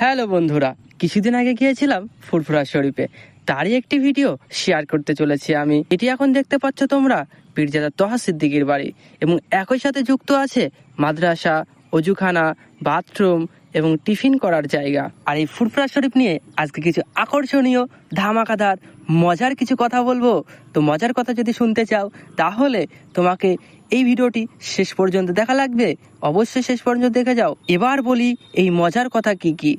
Hello বন্ধুরা, কিছুদিন আগে গিয়েছিলাম ফুরফুরা শরীফে। তারই একটি ভিডিও শেয়ার করতে চলেছি আমি। এটি এখন দেখতে পাচ্ছ তোমরা, পীরজাদা তহা সিদ্দিকির বাড়ি এবং একই সাথে যুক্ত আছে মাদ্রাসা অজুখানা, বাথরুম এবং টিফিন করার জায়গা। আর এই ফুরফুরা শরীফ নিয়ে আজকে কিছু আকর্ষণীয়, ধামাকাদার, মজার কিছু কথা বলব। তো মজার কথা যদি শুনতে চাও, তাহলে তোমাকে এই ভিডিওটি শেষ পর্যন্ত দেখা লাগবে। অবশ্যই শেষ পর্যন্ত দেখে যাও। এবার বলি, এই মজার কথা কি কি?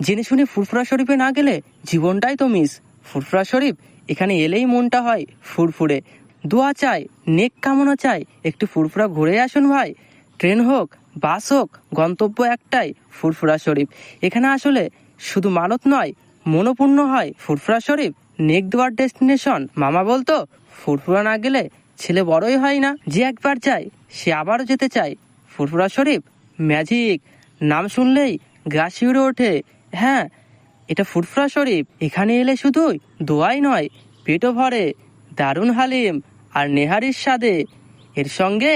জেনে শুনে ফুরফুরা শরীফে না গেলে জীবনটাই তো মিস ফুরফুরা শরীফ, এখানে এলেই মনটা হয় ফুরফুরে। দোয়া চাই, নেক কামনা চাই। একটু ফুরফুরা ঘুরে আসুন ভাই। ট্রেন হোক, বাস হোক, গন্তব্য একটাই ফুরফুরা শরীফ। এখানে আসলে শুধু মানত নয়, মনোপূর্ণ হয় ফুরফুরা শরীফ, নেক দেওয়ার ডেস্টিনেশন। মামা বলতো, ফুরফুরা না গেলে ছেলে বড়ই হয় না। যে একবার যায় সে আবারও যেতে চায়। ফুরফুরা শরীফ, ম্যাজিক। নাম শুনলেই গা শিউরে ওঠে। হ্যাঁ এটা ফুরফুরা শরীফ। এখানে এলে শুধুই দোয়াই নয়, পেটও ভরে। দারুণ হালিম আর নেহারির স্বাদে। এর সঙ্গে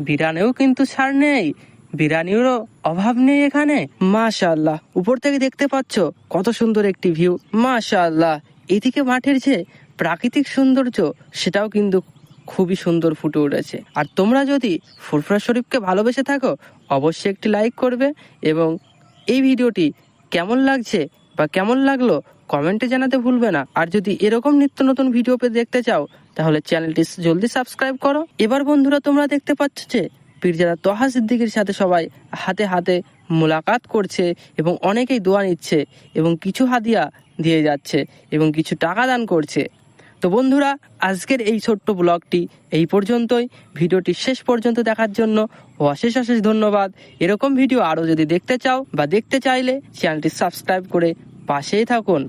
বিরানেও কিন্তু ছাড় নেই। বিরানিরও অভাব নেই এখানে। মাশাল্লাহ উপর থেকে দেখতে পাচ্ছ কত সুন্দর একটি ভিউ। মাশাআল্লাহ। এদিকে মাঠের যে প্রাকৃতিক সৌন্দর্য, সেটাও কিন্তু খুবই সুন্দর ফুটে উঠেছে। আর তোমরা যদি ফুরফুরা শরীফকে ভালোবেসে থাকো, অবশ্যই একটি লাইক করবে এবং এই ভিডিওটি কেমন লাগছে বা কেমন লাগল কমেন্টে জানাতে ভুলবে না। আর যদি এরকম নিত্য নতুন ভিডিও পেয়ে দেখতে চাও, তাহলে চ্যানেলটি জলদি সাবস্ক্রাইব করো। এবার বন্ধুরা, তোমরা দেখতে পাচ্ছ যে, পীরজাদা তহা সিদ্দিকির সাথে সবাই হাতে হাতে মোলাকাত করছে এবং অনেকেই দোয়া নিচ্ছে এবং কিছু হাদিয়া দিয়ে যাচ্ছে এবং কিছু টাকা দান করছে। তো বন্ধুরা, আজকের এই ছোট্ট ব্লগটি এই পর্যন্তই। ভিডিওটি শেষ পর্যন্ত দেখার জন্য অশেষ অশেষ ধন্যবাদ। এরকম ভিডিও আরও যদি দেখতে চাও বা দেখতে চাইলে চ্যানেলটি সাবস্ক্রাইব করে পাশেই থাকুন।